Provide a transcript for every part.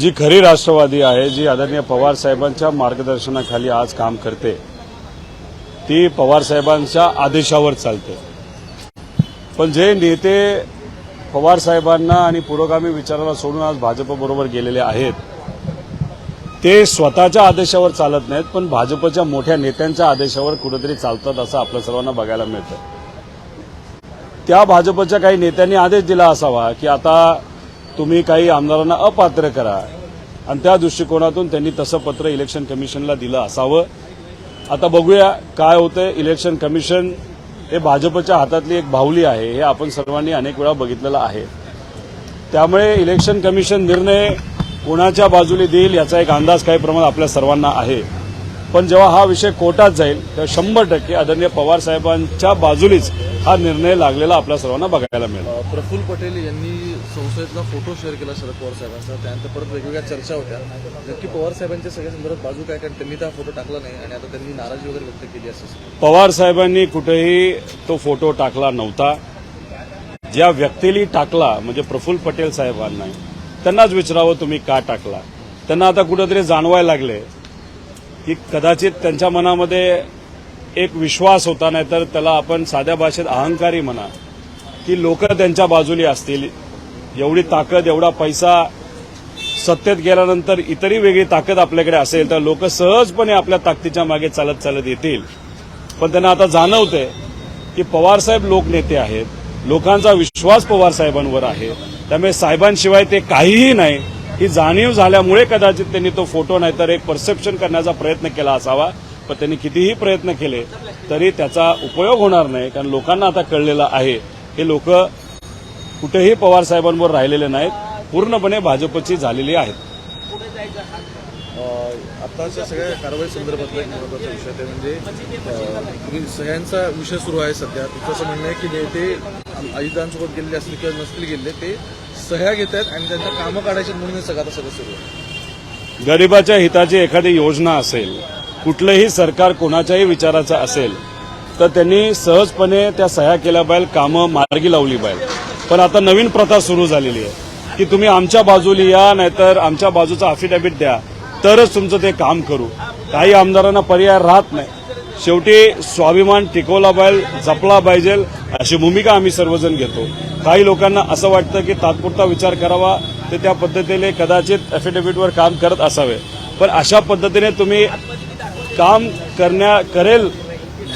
जी खरी राष्ट्रवादी आहे जी आदरणीय पवार साहेबांच्या मार्गदर्शनाखाली आज काम करते ती पवार साहेबांच्या आदेशावर चालते. पण जे नेते पवार साहेबांना आणि पुरोगामी विचाराला सोडून आज भाजपबरोबर गेलेले आहेत ते स्वतःच्या आदेशावर चालत नाहीत पण भाजपच्या मोठ्या नेत्यांच्या आदेशावर कुठेतरी चालतात असं आपल्या सर्वांना बघायला मिळतं. त्या भाजपच्या काही नेत्यांनी आदेश दिला असावा की आता तुम्ही काही आमदारांना अपात्र करा. आणि त्या दृष्टिकोनातून त्यांनी तसं पत्र इलेक्शन कमिशनला दिलं असावं. आता बघूया काय होतंय. इलेक्शन कमिशन हे भाजपच्या हातातली एक बाहुली आहे. हे आपण सर्वांनी अनेक वेळा बघितलेलं आहे. त्यामुळे इलेक्शन कमिशन निर्णय कोणाच्या बाजूने देईल याचा एक अंदाज काही प्रमाणात आपल्या सर्वांना आहे. पण जेव्हा हा विषय कोर्टात जाईल तेव्हा शंभर टक्के आदरणीय पवार साहेबांच्या बाजूलीच हा निर्णय लागलेला आपल्या सर्वांना बघायला मिळेल. प्रफुल्ल पटेल यांनी संसदेतला फोटो शेअर केला शरद पवार साहेबांचा. त्यानंतर परत वेगवेगळ्या चर्चा होत्या. नक्की पवार साहेबांच्या सगळ्या संदर्भात बाजू काय कारण त्यांनी त्या फोटो टाकला नाही आणि आता त्यांनी नाराजी वगैरे व्यक्त केली असं पवार साहेबांनी कुठेही तो फोटो टाकला नव्हता. ज्या व्यक्तीने टाकला म्हणजे प्रफुल्ल पटेल साहेबांना त्यांनाच विचारावं तुम्ही का टाकला. त्यांना आता कुठेतरी जाणवायला लागले की कदाचित त्यांच्या मनामध्ये एक विश्वास होता नाही तर त्याला आपण साध्या भाषेत अहंकारी म्हणा की लोक त्यांच्या बाजूली असतील एवढी ताकद एवढा पैसा सत्तेत गेल्यानंतर इतरही वेगळी ताकद आपल्याकडे असेल तर लोक सहजपणे आपल्या ताकदीच्या मागे चालत चालत येतील. पण त्यांना आता जाणवतंय की पवारसाहेब लोकनेते आहेत. लोकांचा विश्वास पवार साहेबांवर आहे. त्यामुळे साहेबांशिवाय ते काहीही नाही. ही जाणीव झाल्यामुळे कदाचित त्यांनी तो फोटो नाहीतर एक परसेप्शन करण्याचा प्रयत्न केला असावा. पण त्यांनी कितीही प्रयत्न केले तरी त्याचा उपयोग होणार नाही कारण लोकांना आता कळलेलं आहे हे लोक कुठेही पवार साहेबांवर राहिलेले नाहीत. पूर्णपणे भाजपची झालेली आहेत. अ, आताच्या सगळ्या कारवाई संदर्भातला एक महत्त्वाचा विषय ते म्हणजे सगळ्यांचा विषय सुरू आहे सध्या. तुमचं असं म्हणणं आहे की नेते अजितांसोबत गेलेले असतील किंवा नसतील गेलेले ते सह्या घेत आहेत आणि त्यांचं कामं काढायची म्हणून हे सगळं आता सगळं सुरू आहे. गरिबाच्या हिताची एखादी योजना असेल कुठलंही सरकार कोणाच्याही विचाराचं असेल तर त्यांनी सहजपणे त्या सह्या केल्या पाहिजे कामं मार्गी लावली पाहिजे पण आता नवीन प्रथा सुरू झालेली आहे. की तुम्ही आमच्या बाजूला या नाहीतर आमच्या बाजूचा अफिडेव्हिट द्या. तरच तुमचं ते काम करू. काही आमदारांना पर्याय राहत नाही. शेवटी स्वाभिमान टिकवला पाहिजे जपला पाहिजे अशी भूमिका आम्ही सर्वजण घेतो. काही लोकांना असं वाटतं की तात्पुरता विचार करावा ते त्या पद्धतीने कदाचित अफिडेव्हिटवर काम करत असावे. पण अशा पद्धतीने तुम्ही काम करण्या करेल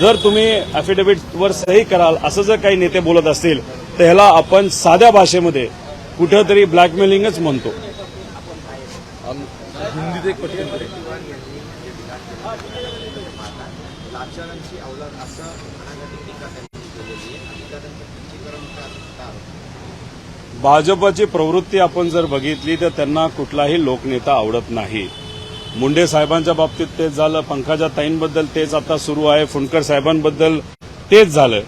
जर तुम्ही अफिडेव्हिटवर सही कराल असं जर काही नेते बोलत असतील तर ह्याला आपण साध्या भाषेमध्ये कुठंतरी ब्लॅकमेलिंगच म्हणतो? भाजपची प्रवृत्ती आपण जर बघितली तर त्यांना कुठलाही लोकनेता आवडत नाही. मुंडे साहेबांच्या बाबतीत तेच झालं पंकजा ताईंबद्दल तेच आता सुरू आहे फुंडकर साहेबांबद्दल तेच झालं.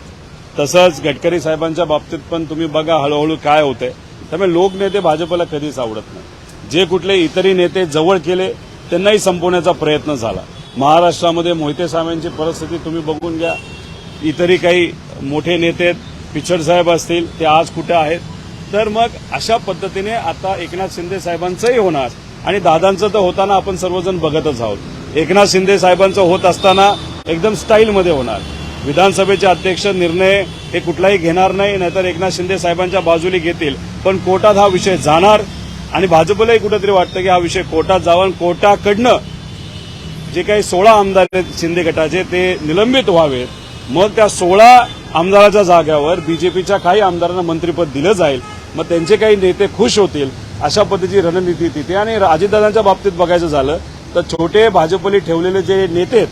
तसंच गडकरी साहेबांच्या बाबतीत पण तुम्ही बघा हळूहळू काय होतंय. त्यामुळे लोकनेते भाजपला कधीच आवडत नाही. जे कुठले इतरही नेते जवळ केले त्यांनाही संपवण्याचा प्रयत्न झाला. महाराष्ट्रामध्ये मोहिते साहेबांची परिस्थिती तुम्ही बघून घ्या. इतरही काही मोठे नेते पिछड साहेब असतील ते आज कुठे आहेत? तर मग अशा पद्धतीने आता एकनाथ शिंदे साहेबांचंही होणार. आणि दादांचं तर होताना आपण सर्वजण बघतच आहोत. एकनाथ शिंदे साहेबांचं होत असताना एकदम स्टाईलमध्ये होणार. विधानसभेचे अध्यक्ष निर्णय हे कुठलाही घेणार नाही नाहीतर एकनाथ शिंदे साहेबांच्या बाजूने घेतील. पण कोर्टात हा विषय जाणार आणि भाजपलाही कुठेतरी वाटतं की हा विषय कोर्टात जावा आणि कोर्टाकडनं जे काही सोळा आमदार आहेत शिंदे गटाचे ते निलंबित व्हावेत मग त्या सोळा आमदाराच्या जाग्यावर बीजेपीच्या काही आमदारांना मंत्रिपद दिलं जाईल. मग त्यांचे काही नेते खुश होतील अशा पद्धतीची रणनीती तिथे. आणि अजितदादांच्या बाबतीत बघायचं झालं तर छोटे भाजपने ठेवलेले जे नेते आहेत,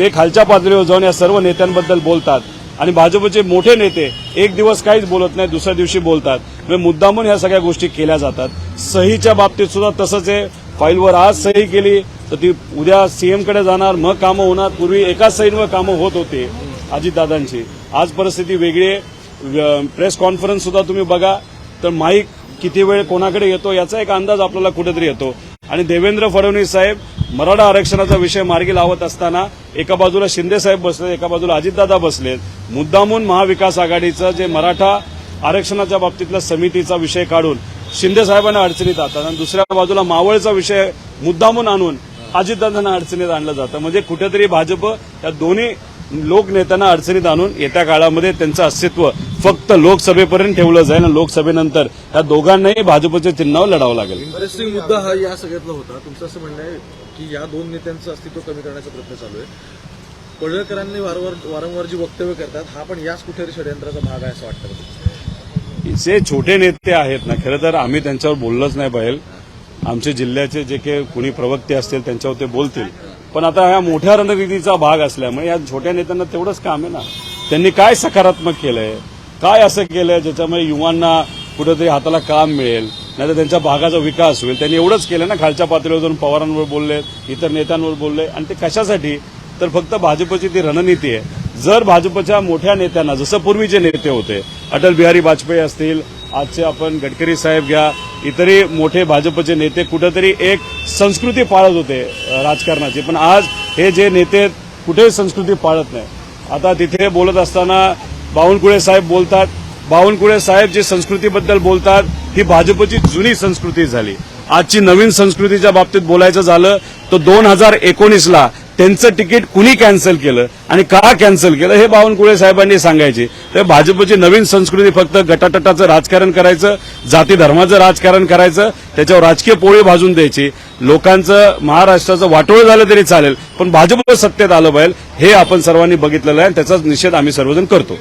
ते खालच्या पातळीवर जाऊन या सर्व नेत्यांबद्दल बोलतात. आणि भाजपचे मोठे नेते एक दिवस काहीच बोलत नाही दुसऱ्या दिवशी बोलतात. म्हणजे मुद्दामून ह्या सगळ्या गोष्टी केल्या जातात. सहीच्या बाबतीत सुद्धा तसंच आहे. फाईलवर आज सही केली तर ती उद्या सीएमकडे जाणार. मग कामं होणार. पूर्वी एकाच सहींवर कामं होत होते अजितदादांची. आज परिस्थिती वेगळी आहे. प्रेस कॉन्फरन्स सुद्धा तुम्ही बघा. तर माईक किती वेळ कोणाकडे येतो याचा एक अंदाज आपल्याला कुठेतरी येतो. आणि देवेंद्र फडणवीस साहेब मराठा आरक्षणाचा विषय मार्गी लावत असताना एका बाजूला शिंदे साहेब एका बाजूला अजितदादा बसलेत. मुद्दामून महाविकास आघाडीचं जे मराठा आरक्षणाच्या बाबतीतला समितीचा विषय काढून शिंदे साहेबांना अडचणीत आणतात आणि दुसऱ्या बाजूला मावळचा विषय मुद्दामून आणून अजितदादांना अडचणीत आणलं जातं. म्हणजे कुठेतरी भाजप या दोन्ही लोकनेत्यांना अडचणीत आणून येत्या काळामध्ये त्यांचं अस्तित्व फक्त लोकसभेपर्यंत ठेवलं जाईल आणि लोकसभेनंतर या दोघांनाही भाजपच्या चिन्हावर लढावं लागेल. इंटरेस्टिंग मुद्दा हा या सगळ्यातला होता. तुमचं असं म्हणणं आहे. की या दोन नेत्यांचं अस्तित्व कमी करण्याचा प्रयत्न चालू आहे. पडळकरांनी वारंवार वारंवार जी वक्तव्य करतात हा पण याच कुठेतरी षडयंत्राचा भाग आहे असं वाटतं जे छोटे नेते आहेत ना खरं तर आम्ही त्यांच्यावर बोललंच नाही पाहिजे आमचे जिल्ह्याचे जे काही कुणी प्रवक्ते असतील त्यांच्यावर ते बोलतील. पण आता ह्या मोठ्या रणनीतीचा भाग असल्यामुळे या छोट्या नेत्यांना तेवढंच काम आहे ना. त्यांनी काय सकारात्मक केलंय? काय असं केलंय ज्याच्यामुळे युवांना कुठेतरी हाताला काम मिळेल? नाहीतर त्यांच्या भागाचा विकास होईल. त्यांनी एवढंच केलं ना खालच्या पातळीवर जाऊन पवारांवर बोलले इतर नेत्यांवर बोलले आणि ते कशासाठी? तर फक्त भाजपची ती रणनीती आहे. जर भाजपच्या मोठ्या नेत्यांना जसं पूर्वीचे नेते होते अटल बिहारी वाजपेयी असतील आजचे आपण गडकरी साहेब घ्या इतरही मोठे भाजपचे नेते कुठंतरी एक संस्कृती पाळत होते राजकारणाची. पण आज हे जे नेते आहेत, कुठेही संस्कृती पाळत नाही. आता तिथे बोलत असताना बावनकुळे साहेब बोलतात. बावनकुळे साहेब जे संस्कृतीबद्दल बोलतात ही भाजपची जुनी संस्कृती झाली. आजची नवीन संस्कृतीच्या बाबतीत बोलायचं झालं तर दोन हजार एकोणीसला त्यांचं तिकीट कुणी कॅन्सल केलं आणि का कॅन्सल केलं हे बावनकुळे साहेबांनी सांगायचे. तर भाजपची नवीन संस्कृती फक्त गटाटटाचं राजकारण करायचं जाती धर्माचं राजकारण करायचं त्याच्यावर राजकीय पोळी भाजून द्यायची. लोकांचं महाराष्ट्राचं वाटोळ झालं तरी चालेल पण भाजप सत्तेत आलं पाहिजे हे आपण सर्वांनी बघितलेलं आहे आणि त्याचाच निषेध आम्ही सर्वजण करतो.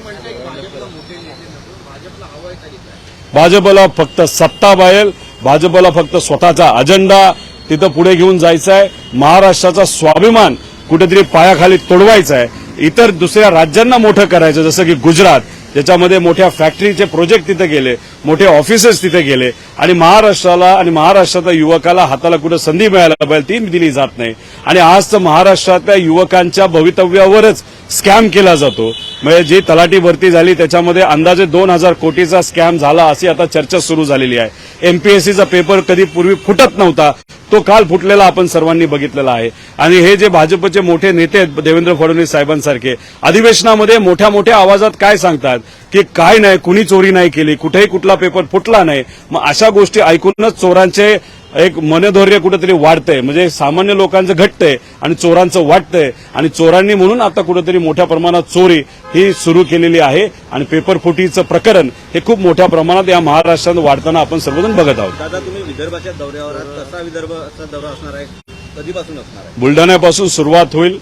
भाजपला फक्त सत्ता पाहिजे. भाजपला फक्त स्वतःचा अजेंडा तिथं पुढे घेऊन जायचा आहे महाराष्ट्राचा स्वाभिमान कुठेतरी पायाखाली तोडवायचा आहे इतर दुसऱ्या राज्यांना मोठं करायचं जसं की गुजरात ज्याच्यामध्ये मोठ्या फॅक्टरीचे प्रोजेक्ट तिथे गेले. मोठे ऑफिसेस तिथे गेले. आणि महाराष्ट्राला आणि महाराष्ट्रातल्या युवकाला हाताला कुठं संधी मिळायला पाहिजे ती दिली जात नाही. आणि आज तर महाराष्ट्रातल्या युवकांच्या भवितव्यावरच स्कॅम केला जातो. म्हणजे जी तलाठी भरती झाली त्याच्यामध्ये अंदाजे दोन हजार कोटीचा स्कॅम झाला अशी आता चर्चा सुरू झालेली आहे. एमपीएससीचा पेपर कधी पूर्वी फुटत नव्हता तो काल फुटलेला आपण सर्वांनी बघितलेला आहे. आणि हे जे भाजपचे मोठे नेते आहेत देवेंद्र फडणवीस साहेबांसारखे अधिवेशनामध्ये मोठ्या मोठ्या आवाजात काय सांगतात? की काय नाही कुणी चोरी नाही केली कुठेही कुठला पेपर फुटला नाही. मग अशा गोष्टी ऐकूनच चोरांचे एक मनधैर्य कुठेतरी वाढतंय. म्हणजे सामान्य लोकांचं घटतंय आणि चोरांचं वाटतंय आणि चोरांनी म्हणून आता कुठेतरी मोठ्या प्रमाणात चोरी ही सुरू केलेली आहे. आणि पेपर फुटीचं प्रकरण हे खूप मोठ्या प्रमाणात या महाराष्ट्रात वाढताना आपण सर्वजण बघत आहोत. दादा तुम्ही विदर्भाच्या दौऱ्यावर कसा विदर्भाचा दौरा असणार आहे? कधीपासून असणार बुलढाण्यापासून सुरुवात होईल.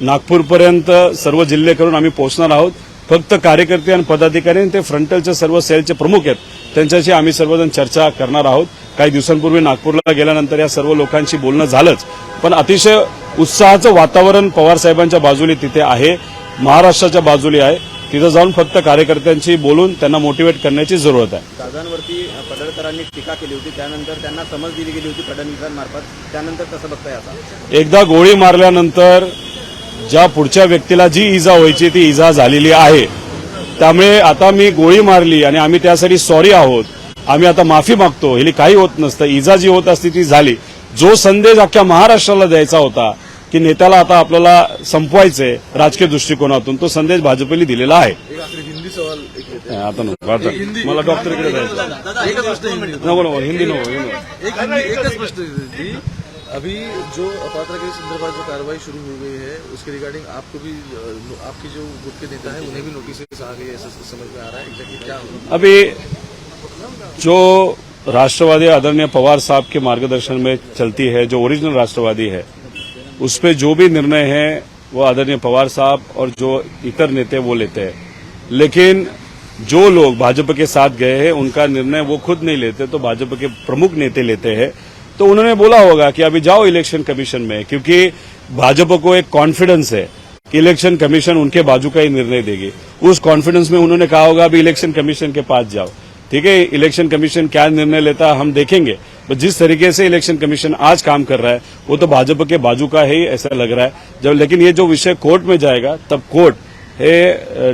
नागपूरपर्यंत सर्व जिल्हे करून आम्ही पोहोचणार आहोत. फक्त कार्यकर्ते आणि पदाधिकारी आणि ते फ्रंटलचे सर्व सेलचे प्रमुख आहेत. त्यांच्याशी आम्ही सर्वजण चर्चा करणार आहोत. काही दिवसांपूर्वी नागपूरला गेल्यानंतर या सर्व लोकांशी बोलणं झालंच. पण अतिशय उत्साहाचं वातावरण पवार साहेबांच्या बाजूने तिथे आहे. महाराष्ट्राच्या बाजूने आहे. तिथं जाऊन फक्त कार्यकर्त्यांशी बोलून त्यांना मोटिवेट करण्याची जरूरत आहे. दादांवरती पडळकरांनी टीका केली होती. त्यानंतर त्यांना समज दिली गेली होती फडणवीसांमार्फत. त्यानंतर कसं बघताय आता? एकदा गोळी मारल्यानंतर ज्या पुढच्या व्यक्तीला जी इजा व्हायची ती इजा झालेली आहे. त्यामुळे आता मी गोळी मारली आणि आम्ही त्यासाठी सॉरी आहोत. आम्ही आता माफी मागतो. हे काही होत नसतं. इजा जी होत असती ती झाली. जो संदेश अख्ख्या महाराष्ट्राला द्यायचा होता की नेत्याला आता आपल्याला संपवायचंय राजकीय दृष्टिकोनातून तो संदेश भाजपने दिलेला आहे. आता नको. आता मला डॉक्टरकडे जायचं. हिंदी नको नको. हिंदी नको हिंदी एकच प्रश्न अभी जो अपात्रा के संदर्भात जो कार्रवाई शुरू हो गई है, उसके रिगार्डिंग आपको भी, आपके जो गुट के नेता है, उन्हें भी नोटिस आ गई है समझ में आ रहा है एग्जैक्टली क्या अभी जो राष्ट्रवादी आदरणीय पवार साहब के मार्गदर्शन में चलती है, जो ओरिजिनल राष्ट्रवादी है, उस पर जो भी निर्णय है, वो आदरणीय पवार साहब और जो इतर नेता वो लेते हैं। लेकिन जो लोग भाजपा के साथ गए हैं, उनका निर्णय वो खुद नहीं लेते तो भाजपा के प्रमुख नेता लेते हैं। तो उन्होंने बोला होगा कि अभी जाओ इलेक्शन कमीशन में क्योंकि भाजपा को एक कॉन्फिडेंस है कि इलेक्शन कमीशन उनके बाजू का ही निर्णय देगी। उस कॉन्फिडेंस में उन्होंने कहा होगा अभी इलेक्शन कमीशन के पास जाओ। ठीक है इलेक्शन कमीशन क्या निर्णय लेता हम देखेंगे पर जिस तरीके से इलेक्शन कमीशन आज काम कर रहा है वो तो भाजपा के बाजू का ही ऐसा लग रहा है। जब लेकिन ये जो विषय कोर्ट में जाएगा तब कोर्ट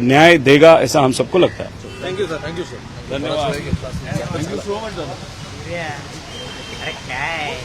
न्याय देगा ऐसा हम सबको लगता है। थँक्यू सर थँक्यू सर धन्यवाद। अरे काय